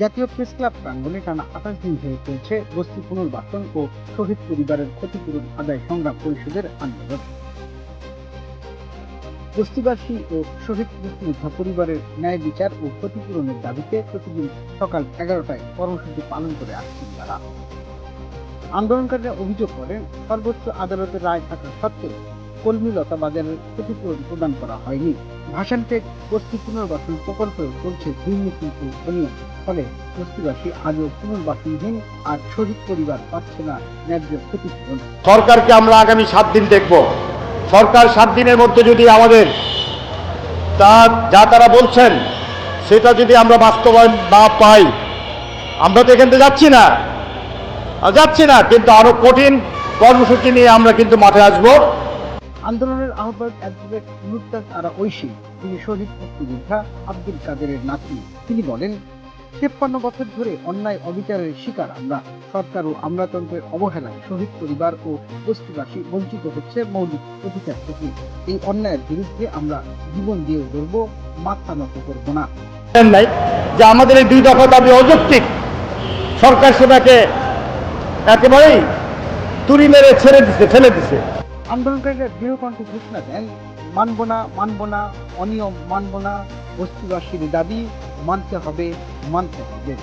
জাতীয় press club প্রাঙ্গনে টানা আঠাশ দিন ধরে চলছে বস্তি পুনর্বাসন ও শহীদ পরিবারের ক্ষতিপূরণ আদায় সংগ্রাম পরিষদের আন্দোলন। বস্তিবাসী ও শহীদ মুক্তিযোদ্ধা পরিবারের ন্যায় বিচার ও ক্ষতিপূরণের দাবিতে প্রতিদিন সকাল এগারোটায় কর্মসূচি পালন করে আসছেন তারা। আন্দোলনকারীরা অভিযোগ করেন, সর্বোচ্চ আদালতের রায় থাকা সত্ত্বেও কলমিলতা বাজারের ক্ষতিপূরণ প্রদান করা হয়নি। ভাষানটেক বস্তি পুনর্বাসন প্রকল্পেও চলছে দুর্নীতি অনিয়ম। ফলে বস্তিবাসী আজও পুনর্বাসনহীন আর শহীদ পরিবার পাচ্ছে না ন্যায্য ক্ষতিপূরণ। সরকারকে আমরা আগামী সাত দিন দেখব। সরকার সাত দিনের মধ্যে যদি আমাদের তা যা তারা বলছেন, সেটা যদি আমরা বাস্তবায়ন না পাই, আমরা তো এখান থেকে যাচ্ছি না। যাচ্ছি না, কিন্তু আরও কঠিন কর্মসূচি নিয়ে আমরা কিন্তু মাঠে আসব। আন্দোলনের আহ্বায়ক অ্যাডভোকেট মুক্তাজ আরা ঐশী, তিনি শহীদ মুক্তিযোদ্ধা আব্দুল কাদেরের নাতি। তিনি বলেন, তেপ্পান্ন বছর ধরে অন্যায় অবিচারের শিকার আমরা। সরকার ও আমলাতন্ত্রের অবহেলায় শহীদ পরিবার ও বস্তিবাসী বঞ্চিত হচ্ছে মৌলিক অধিকার থেকে। এই অন্যায়ের বিরুদ্ধে আমরা জীবন দিয়ে লড়ব মাথা নত করব না। যে আমাদের এই দুই দফা দাবি অযৌক্তিক, সরকার সেটাকে একেবারেই তুড়ি মেরে ছেড়ে দিছে ফেলে দিছে। আন্দোলনকারীরা দৃঢ় কণ্ঠে ঘোষণা দেন, মানব না মানব না, অনিয়ম মানব না, বস্তিবাসীর দাবি মানতে হবে মানতে হবে।